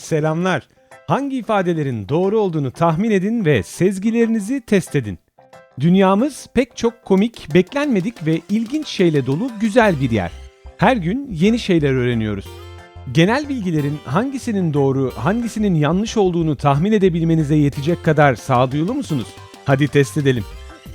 Selamlar. Hangi ifadelerin doğru olduğunu tahmin edin ve sezgilerinizi test edin. Dünyamız pek çok komik, beklenmedik ve ilginç şeyle dolu güzel bir yer. Her gün yeni şeyler öğreniyoruz. Genel bilgilerin hangisinin doğru, hangisinin yanlış olduğunu tahmin edebilmenize yetecek kadar sağduyulu musunuz? Hadi test edelim.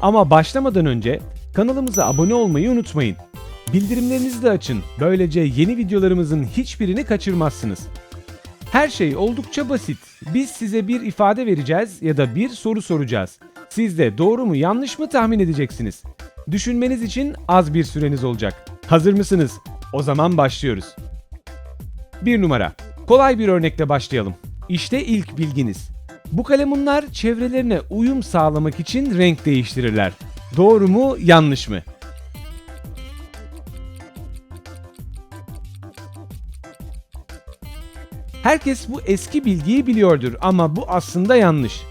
Ama başlamadan önce kanalımıza abone olmayı unutmayın. Bildirimlerinizi de açın. Böylece yeni videolarımızın hiçbirini kaçırmazsınız. Her şey oldukça basit. Biz size bir ifade vereceğiz ya da bir soru soracağız. Siz de doğru mu yanlış mı tahmin edeceksiniz. Düşünmeniz için az bir süreniz olacak. Hazır mısınız? O zaman başlıyoruz. 1 numara. Kolay bir örnekle başlayalım. İşte ilk bilginiz. Bu kalemunlar çevrelerine uyum sağlamak için renk değiştirirler. Doğru mu, yanlış mı? Herkes bu eski bilgiyi biliyordur ama bu aslında yanlış.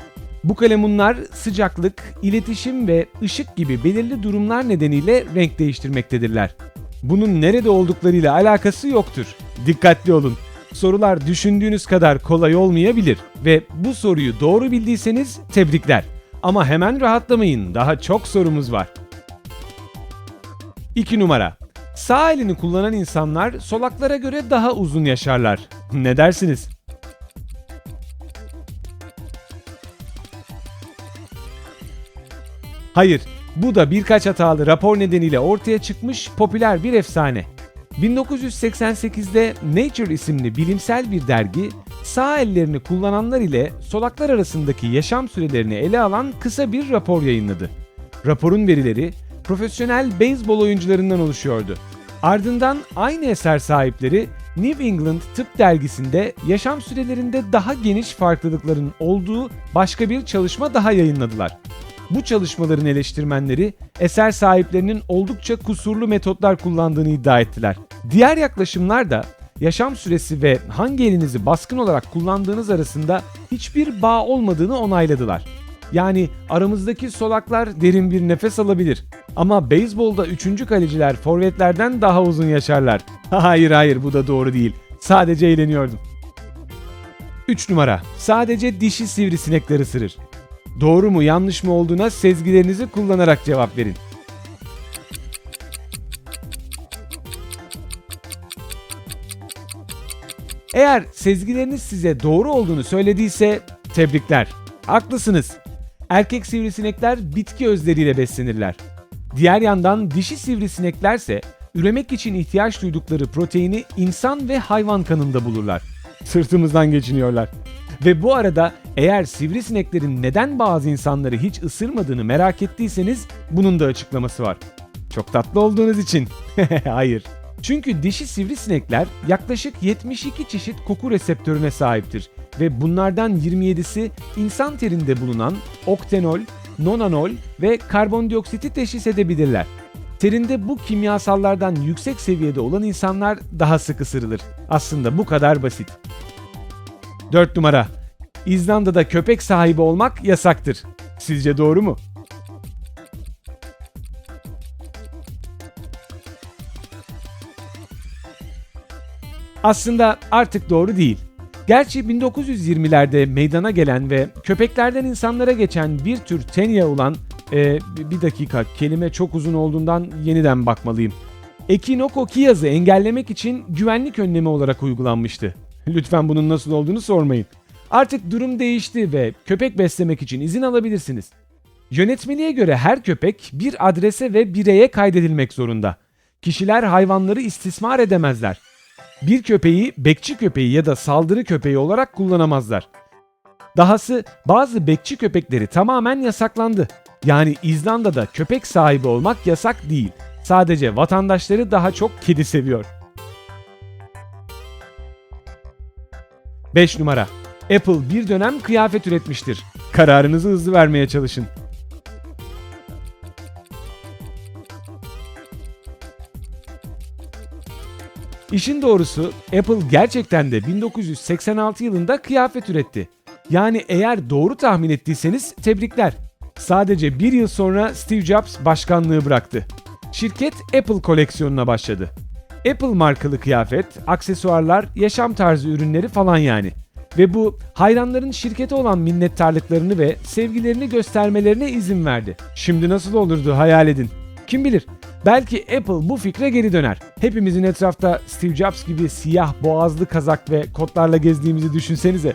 Bu kalemunlar sıcaklık, iletişim ve ışık gibi belirli durumlar nedeniyle renk değiştirmektedirler. Bunun nerede olduklarıyla alakası yoktur. Dikkatli olun. Sorular düşündüğünüz kadar kolay olmayabilir ve bu soruyu doğru bildiyseniz tebrikler. Ama hemen rahatlamayın. Daha çok sorumuz var. 2 numara. Sağ elini kullanan insanlar solaklara göre daha uzun yaşarlar. Ne dersiniz? Hayır, bu da birkaç hatalı rapor nedeniyle ortaya çıkmış popüler bir efsane. 1988'de Nature isimli bilimsel bir dergi, sağ ellerini kullananlar ile solaklar arasındaki yaşam sürelerini ele alan kısa bir rapor yayınladı. Raporun verileri profesyonel beyzbol oyuncularından oluşuyordu. Ardından aynı eser sahipleri New England Tıp Dergisi'nde yaşam sürelerinde daha geniş farklılıkların olduğu başka bir çalışma daha yayınladılar. Bu çalışmaların eleştirmenleri eser sahiplerinin oldukça kusurlu metotlar kullandığını iddia ettiler. Diğer yaklaşımlar da yaşam süresi ve hangi elinizi baskın olarak kullandığınız arasında hiçbir bağ olmadığını onayladılar. Yani aramızdaki solaklar derin bir nefes alabilir. Ama beyzbolda 3. kaleciler forvetlerden daha uzun yaşarlar. Hayır hayır bu da doğru değil. Sadece eğleniyordum. 3 numara. Sadece dişi sivrisinekler ısırır. Doğru mu yanlış mı olduğuna sezgilerinizi kullanarak cevap verin. Eğer sezgileriniz size doğru olduğunu söylediyse tebrikler. Haklısınız. Erkek sivrisinekler bitki özleriyle beslenirler. Diğer yandan dişi sivrisineklerse üremek için ihtiyaç duydukları proteini insan ve hayvan kanında bulurlar. Sırtımızdan geçiniyorlar. Ve bu arada eğer sivrisineklerin neden bazı insanları hiç ısırmadığını merak ettiyseniz bunun da açıklaması var. Çok tatlı olduğunuz için. Hayır. Çünkü dişi sivrisinekler yaklaşık 72 çeşit koku reseptörüne sahiptir ve bunlardan 27'si insan terinde bulunan oktenol, nonanol ve karbondioksiti teşhis edebilirler. Terinde bu kimyasallardan yüksek seviyede olan insanlar daha sık ısırılır. Aslında bu kadar basit. 4 numara. İzlanda'da köpek sahibi olmak yasaktır. Sizce doğru mu? Aslında artık doğru değil. Gerçi 1920'lerde meydana gelen ve köpeklerden insanlara geçen bir tür tenya olan e, bir dakika kelime çok uzun olduğundan yeniden bakmalıyım. Ekinokokiyazı engellemek için güvenlik önlemi olarak uygulanmıştı. Lütfen bunun nasıl olduğunu sormayın. Artık durum değişti ve köpek beslemek için izin alabilirsiniz. Yönetmeliğe göre her köpek bir adrese ve bireye kaydedilmek zorunda. Kişiler hayvanları istismar edemezler. Bir köpeği bekçi köpeği ya da saldırı köpeği olarak kullanamazlar. Dahası bazı bekçi köpekleri tamamen yasaklandı. Yani İzlanda'da köpek sahibi olmak yasak değil. Sadece vatandaşları daha çok kedi seviyor. 5 numara. Apple bir dönem kıyafet üretmiştir. Kararınızı hızlı vermeye çalışın. İşin doğrusu Apple gerçekten de 1986 yılında kıyafet üretti. Yani eğer doğru tahmin ettiyseniz tebrikler. Sadece bir yıl sonra Steve Jobs başkanlığı bıraktı. Şirket Apple koleksiyonuna başladı. Apple markalı kıyafet, aksesuarlar, yaşam tarzı ürünleri falan yani. Ve bu hayranların şirkete olan minnettarlıklarını ve sevgilerini göstermelerine izin verdi. Şimdi nasıl olurdu hayal edin. Kim bilir? Belki Apple bu fikre geri döner. Hepimizin etrafta Steve Jobs gibi siyah boğazlı kazak ve kotlarla gezdiğimizi düşünsenize.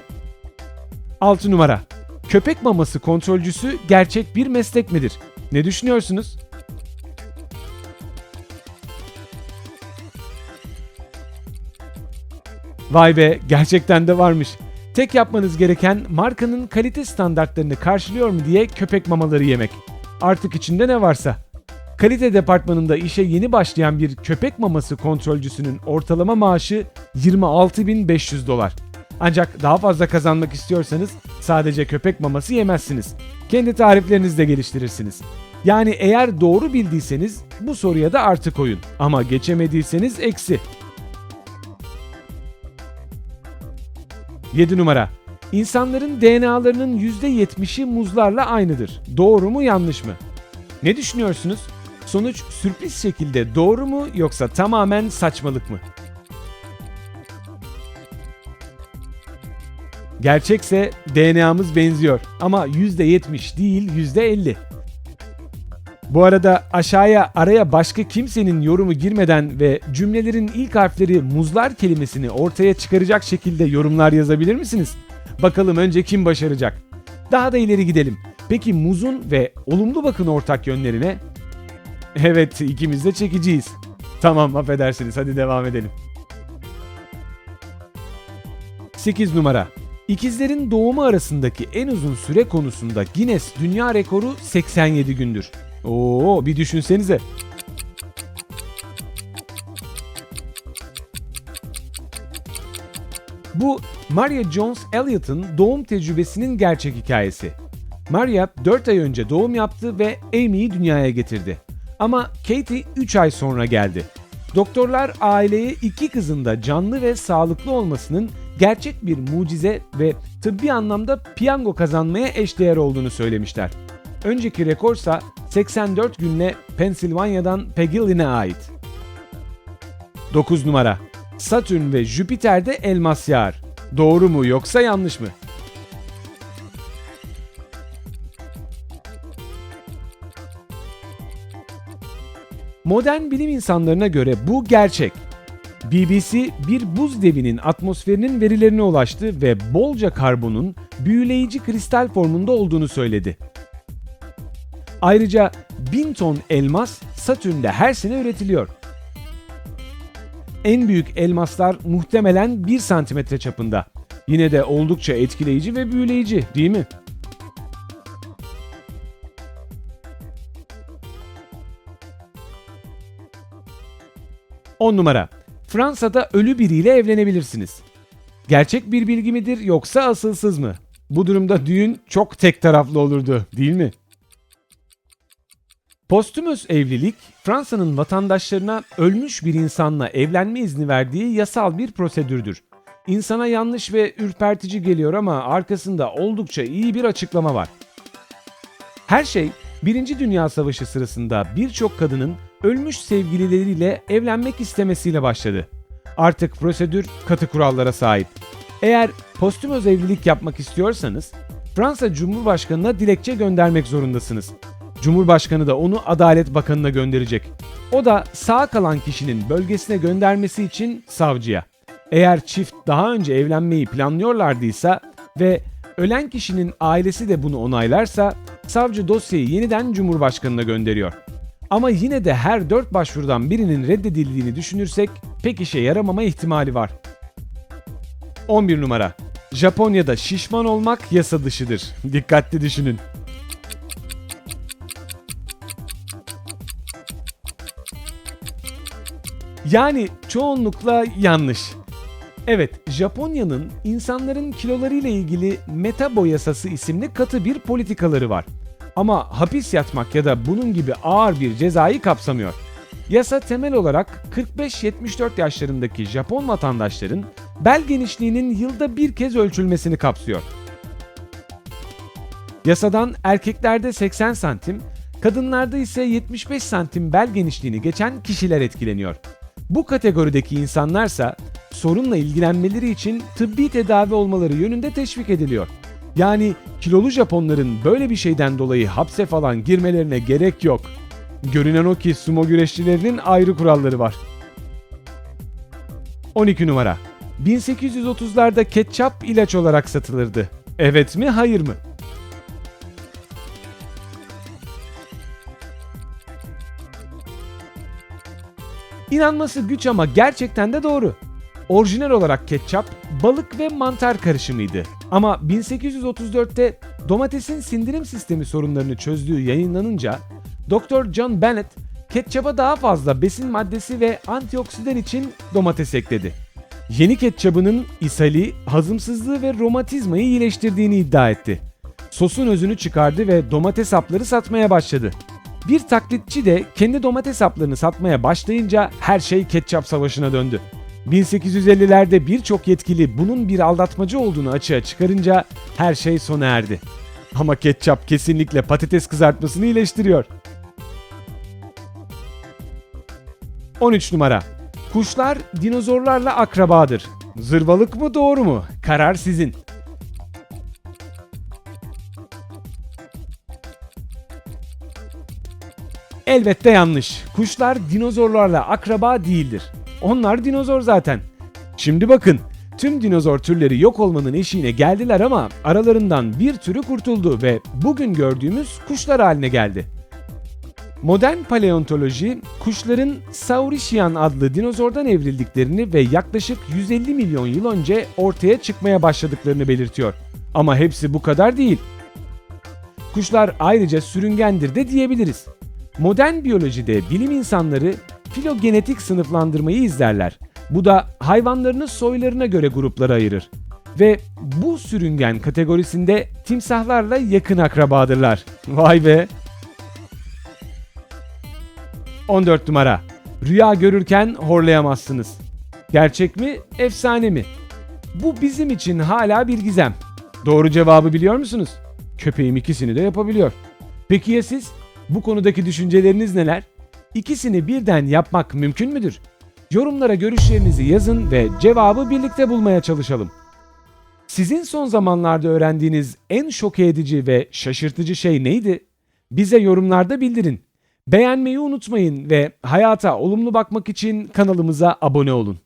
6 numara. Köpek maması kontrolcüsü gerçek bir meslek midir? Ne düşünüyorsunuz? Vay be gerçekten de varmış. Tek yapmanız gereken markanın kalite standartlarını karşılıyor mu diye köpek mamaları yemek. Artık içinde ne varsa. Kalite departmanında işe yeni başlayan bir köpek maması kontrolcüsünün ortalama maaşı 26.500 dolar. Ancak daha fazla kazanmak istiyorsanız sadece köpek maması yemezsiniz. Kendi tariflerinizi de geliştirirsiniz. Yani eğer doğru bildiyseniz bu soruya da artı koyun. Ama geçemediyseniz eksi. 7 numara. İnsanların DNA'larının %70'i muzlarla aynıdır. Doğru mu yanlış mı? Ne düşünüyorsunuz? Sonuç sürpriz şekilde doğru mu yoksa tamamen saçmalık mı? Gerçekse DNA'mız benziyor ama %70 değil %50. Bu arada aşağıya araya başka kimsenin yorumu girmeden ve cümlelerin ilk harfleri muzlar kelimesini ortaya çıkaracak şekilde yorumlar yazabilir misiniz? Bakalım önce kim başaracak? Daha da ileri gidelim. Peki muzun ve olumlu bakın ortak yönlerine? Evet ikimiz de çekiciyiz. Tamam affedersiniz hadi devam edelim. 8 numara. İkizlerin doğumu arasındaki en uzun süre konusunda Guinness Dünya Rekoru 87 gündür. Oo bir düşünsenize. Bu Maria Jones Elliott'ın doğum tecrübesinin gerçek hikayesi. Maria 4 ay önce doğum yaptı ve Amy'yi dünyaya getirdi. Ama Katie 3 ay sonra geldi. Doktorlar aileye iki kızın da canlı ve sağlıklı olmasının gerçek bir mucize ve tıbbi anlamda piyango kazanmaya eşdeğer olduğunu söylemişler. Önceki rekorsa 84 günle Pensilvanya'dan Peggy Lynn'e ait. 9 numara. Satürn ve Jüpiter'de elmas yağar. Doğru mu yoksa yanlış mı? Modern bilim insanlarına göre bu gerçek. BBC bir buz devinin atmosferinin verilerine ulaştı ve bolca karbonun büyüleyici kristal formunda olduğunu söyledi. Ayrıca 1000 ton elmas Satürn'de her sene üretiliyor. En büyük elmaslar muhtemelen 1 santimetre çapında. Yine de oldukça etkileyici ve büyüleyici değil mi? On numara. Fransa'da ölü biriyle evlenebilirsiniz. Gerçek bir bilgi midir yoksa asılsız mı? Bu durumda düğün çok tek taraflı olurdu, değil mi? Postümös evlilik, Fransa'nın vatandaşlarına ölmüş bir insanla evlenme izni verdiği yasal bir prosedürdür. İnsana yanlış ve ürpertici geliyor ama arkasında oldukça iyi bir açıklama var. Her şey Birinci Dünya Savaşı sırasında birçok kadının ölmüş sevgilileriyle evlenmek istemesiyle başladı. Artık prosedür katı kurallara sahip. Eğer postümöz evlilik yapmak istiyorsanız Fransa Cumhurbaşkanı'na dilekçe göndermek zorundasınız. Cumhurbaşkanı da onu Adalet Bakanı'na gönderecek. O da sağ kalan kişinin bölgesine göndermesi için savcıya. Eğer çift daha önce evlenmeyi planlıyorlardıysa ve ölen kişinin ailesi de bunu onaylarsa savcı dosyayı yeniden Cumhurbaşkanı'na gönderiyor. Ama yine de her dört başvurudan birinin reddedildiğini düşünürsek pek işe yaramama ihtimali var. 11 numara. Japonya'da şişman olmak yasa dışıdır. Dikkatli düşünün. Yani çoğunlukla yanlış. Evet, Japonya'nın insanların kilolarıyla ilgili Metabo yasası isimli katı bir politikaları var. Ama hapis yatmak ya da bunun gibi ağır bir cezayı kapsamıyor. Yasa temel olarak 45-74 yaşlarındaki Japon vatandaşların bel genişliğinin yılda bir kez ölçülmesini kapsıyor. Yasadan erkeklerde 80 santim, kadınlarda ise 75 santim bel genişliğini geçen kişiler etkileniyor. Bu kategorideki insanlarsa sorunla ilgilenmeleri için tıbbi tedavi olmaları yönünde teşvik ediliyor. Yani kilolu Japonların böyle bir şeyden dolayı hapse falan girmelerine gerek yok. Görünen o ki sumo güreşçilerinin ayrı kuralları var. 12 numara. 1830'larda ketçap ilaç olarak satılırdı. Evet mi hayır mı? İnanması güç ama gerçekten de doğru. Orijinal olarak ketçap balık ve mantar karışımıydı. Ama 1834'te domatesin sindirim sistemi sorunlarını çözdüğü yayınlanınca Dr. John Bennett ketçaba daha fazla besin maddesi ve antioksidan için domates ekledi. Yeni ketçabının ishali, hazımsızlığı ve romatizmayı iyileştirdiğini iddia etti. Sosun özünü çıkardı ve domates hapları satmaya başladı. Bir taklitçi de kendi domates haplarını satmaya başlayınca her şey ketçap savaşına döndü. 1850'lerde birçok yetkili bunun bir aldatmacı olduğunu açığa çıkarınca her şey sona erdi. Ama ketçap kesinlikle patates kızartmasını iyileştiriyor. 13 numara. Kuşlar dinozorlarla akrabadır. Zırvalık mı doğru mu? Karar sizin. Elbette yanlış. Kuşlar dinozorlarla akraba değildir. Onlar dinozor zaten. Şimdi bakın, tüm dinozor türleri yok olmanın eşiğine geldiler ama aralarından bir türü kurtuldu ve bugün gördüğümüz kuşlar haline geldi. Modern paleontoloji, kuşların Saurişyan adlı dinozordan evrildiklerini ve yaklaşık 150 milyon yıl önce ortaya çıkmaya başladıklarını belirtiyor. Ama hepsi bu kadar değil. Kuşlar ayrıca sürüngendir de diyebiliriz. Modern biyolojide bilim insanları filogenetik sınıflandırmayı izlerler. Bu da hayvanlarını soylarına göre gruplara ayırır. Ve bu sürüngen kategorisinde timsahlarla yakın akrabadırlar. Vay be! 14 numara. Rüya görürken horlayamazsınız. Gerçek mi, efsane mi? Bu bizim için hala bir gizem. Doğru cevabı biliyor musunuz? Köpeğim ikisini de yapabiliyor. Peki ya siz? Bu konudaki düşünceleriniz neler? İkisini birden yapmak mümkün müdür? Yorumlara görüşlerinizi yazın ve cevabı birlikte bulmaya çalışalım. Sizin son zamanlarda öğrendiğiniz en şok edici ve şaşırtıcı şey neydi? Bize yorumlarda bildirin. Beğenmeyi unutmayın ve hayata olumlu bakmak için kanalımıza abone olun.